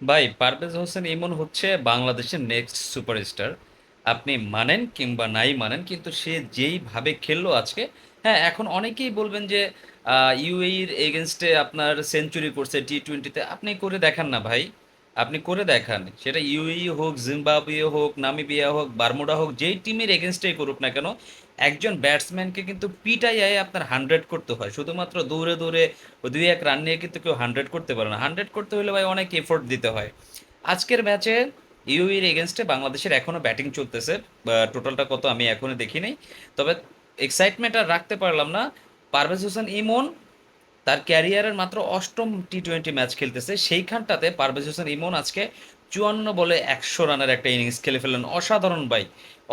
ভাই, পারভেজ হোসেন ইমন হচ্ছে বাংলাদেশের নেক্সট সুপারস্টার আপনি মানেন কিংবা নাই মানেন, কিন্তু সে যেইভাবে খেললো আজকে হ্যাঁ এখন অনেকেই বলবেন যে ইউএইর এগেনস্টে আপনার সেঞ্চুরি করছে টি টোয়েন্টিতে আপনি করে দেখান না ভাই। আপনি করে দেখান। সেটা ইউএই হোক, জিম্বাবুয়ে হোক, নামিবিয়া হোক, বারমুডা হোক, যেই টিমের এগেনস্টেই করুক না কেন, একজন ব্যাটসম্যানকে কিন্তু পিটাইয়ে আপনার হান্ড্রেড করতে হয়। শুধুমাত্র দৌড়ে দৌড়ে দুই এক রান নিয়ে কিন্তু কেউ হান্ড্রেড করতে পারে না। হান্ড্রেড করতে হলে ভাই অনেক এফোর্ট দিতে হয়। আজকের ম্যাচে ইউএর এগেনস্টে বাংলাদেশের এখনও ব্যাটিং চলতেছে। টোটালটা কত আমি এখনও দেখিনি। তবে এক্সাইটমেন্ট আর রাখতে পারলাম না। পারভেজ হোসেন ইমন তার ক্যারিয়ারের মাত্র অষ্টম টি টোয়েন্টি ম্যাচ খেলতেছে। সেইখানটাতে পারভেজ হোসেন ইমন আজকে চুয়ান্ন বলে একশো রানের একটা ইনিংস খেলে ফেললেন। অসাধারণ ভাই,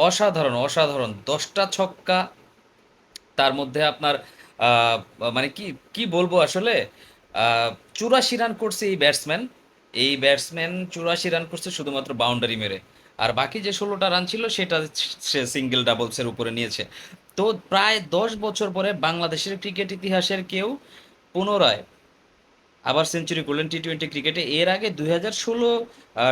অসাধারণ অসাধারণ। দশটা ছক্কা, তার মধ্যে আপনার মানে কি কি বলব আসলে? চুরাশি রান করছে এই ব্যাটসম্যান এই ব্যাটসম্যান চুরাশি রান করছে শুধুমাত্র বাউন্ডারি মেরে। আর বাকি যে ষোলোটা রান ছিল, সেটা সে সিঙ্গেল ডাবলসের উপরে নিয়েছে। তো প্রায় দশ বছর পরে বাংলাদেশের ক্রিকেট ইতিহাসের কেউ পুনরায় আবার সেঞ্চুরি করলেন টি টোয়েন্টি ক্রিকেটে। এর আগে দুই হাজার ষোলো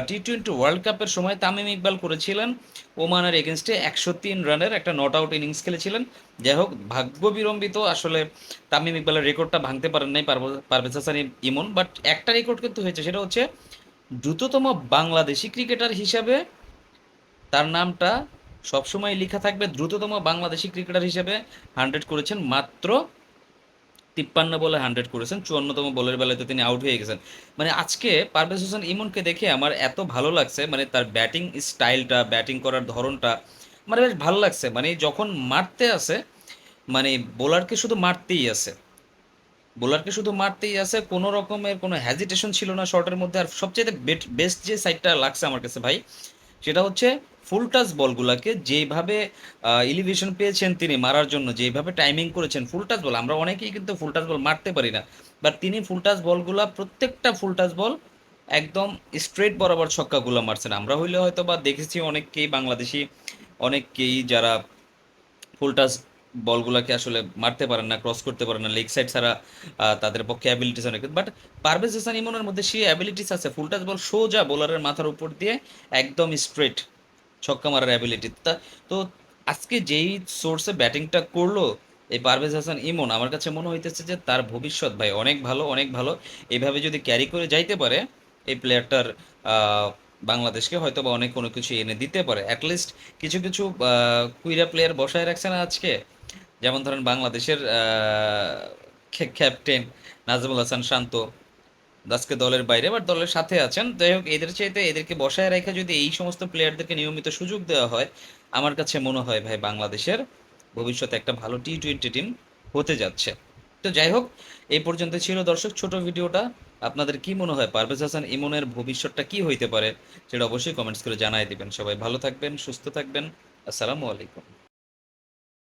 টি টোয়েন্টি ওয়ার্ল্ড কাপের সময় তামিম ইকবাল করেছিলেন। ওমানের এগেনস্টে একশো তিন রানের একটা নট আউট ইনিংস খেলেছিলেন। যাই হোক ভাগ্য বিড়ম্বিত আসলে তামিম ইকবালের রেকর্ডটা ভাঙতে পারেন নাই পারভ- পারভেজ হাসান ইমন। বাট একটা রেকর্ড কিন্তু হয়েছে, সেটা হচ্ছে দ্রুততম বাংলাদেশি ক্রিকেটার হিসাবে তার নামটা সবসময় লেখা থাকবে। দ্রুততম বাংলাদেশি ক্রিকেটার হিসেবে হান্ড্রেড করেছেন মাত্র তিপ্পান্ন বলে হান্ড্রেড করেছেন, চুয়ান্নতম বলের বেলায় তো তিনি আউট হয়ে গেছেন। মানে আজকে পারভেজ হোসেন ইমনকে দেখে আমার এত ভালো লাগছে মানে তার ব্যাটিং স্টাইলটা ব্যাটিং করার ধরনটা মানে বেশ ভালো লাগছে। মানে যখন মারতে আসে মানে বোলারকে শুধু মারতেই আছে বোলারকে শুধু মারতেই আছে কোনো রকমের কোনো হ্যাজিটেশন ছিল না শর্টের মধ্যে। আর সবচেয়ে বেস্ট যে সাইডটা লাগছে আমার কাছে ভাই সেটা হচ্ছে ফুল টাচ বলগুলাকে যেভাবে ইলিভেশন পেয়েছেন তিনি মারার জন্য যেভাবে টাইমিং করেছেন ফুল টাচ বল, আমরা অনেকেই কিন্তু ফুল টাচ বল মারতে পারি না বাট তিনি ফুল টাচ বলগুলা, প্রত্যেকটা ফুল টাচ বল একদম স্ট্রেট বরাবর ছক্কাগুলো মারছেন। আমরা হইলে হয়তো বা দেখেছি অনেককেই, বাংলাদেশি অনেককেই যারা ফুল টাচ বলগুলোকে আসলে মারতে পারেন না ক্রস করতে পারেন না লেগ সাইড ছাড়া তাদের পক্ষে অ্যাবিলিটিস অনেক। বাট পারভেজ হাসান ইমনের মধ্যে সেই অ্যাবিলিটিস আছে। ফুল টাচ বল সোজা বোলারের মাথার উপর দিয়ে একদম স্ট্রেট ছক্কা মারার অ্যাবিলিটি তা, তো আজকে যেই সোর্সে ব্যাটিংটা করল এই পারভেজ হাসান ইমন, আমার কাছে মনে হইতেছে যে তার ভবিষ্যৎ ভাই অনেক ভালো অনেক ভালো। এইভাবে যদি ক্যারি করে যাইতে পারে, এই প্লেয়ারটার বাংলাদেশকে হয়তো বা অনেক কোনো কিছু এনে দিতে পারে। অ্যাটলিস্ট কিছু কিছু কুইরা প্লেয়ার বসায় রাখছে না আজকে। যেমন ধরেন বাংলাদেশের ক্যাপ্টেন নাজমুল হাসান শান্ত, আজকে দলের বাইরে বাট দলের সাথে আছেন। যাই হোক, এদের চাইতে এদেরকে বসায় রেখে যদি এই সমস্ত প্লেয়ারদেরকে নিয়মিত সুযোগ দেওয়া হয়, আমার কাছে মনে হয় ভাই বাংলাদেশের ভবিষ্যতে একটা ভালো টি টোয়েন্টি টিম হতে যাচ্ছে। তো যাই হোক, এই পর্যন্ত ছিল দর্শক ছোট ভিডিওটা। আপনাদের কি মনে হয়, পারভেজ হাসান ইমনের ভবিষ্যৎটা কি হইতে পারে, সেটা অবশ্যই কমেন্টস করে জানাই দিবেন। সবাই ভালো থাকবেন, সুস্থ থাকবেন। আসসালামু আলাইকুম।